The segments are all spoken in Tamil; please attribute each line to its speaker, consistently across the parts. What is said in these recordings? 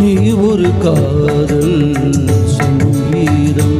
Speaker 1: நீ ஒரு காதல் சங்கீதம்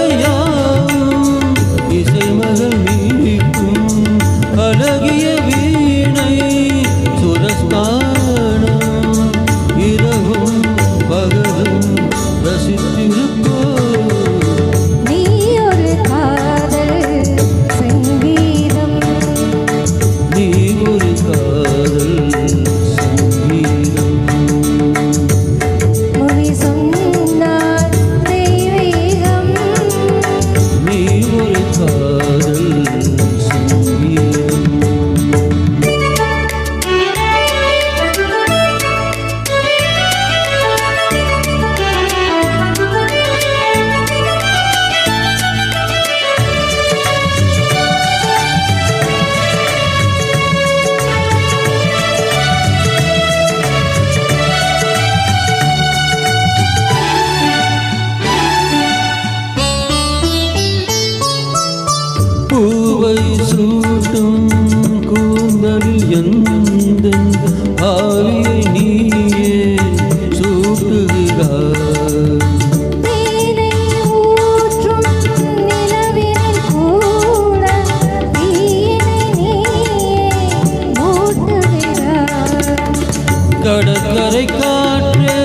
Speaker 1: கடற்கரை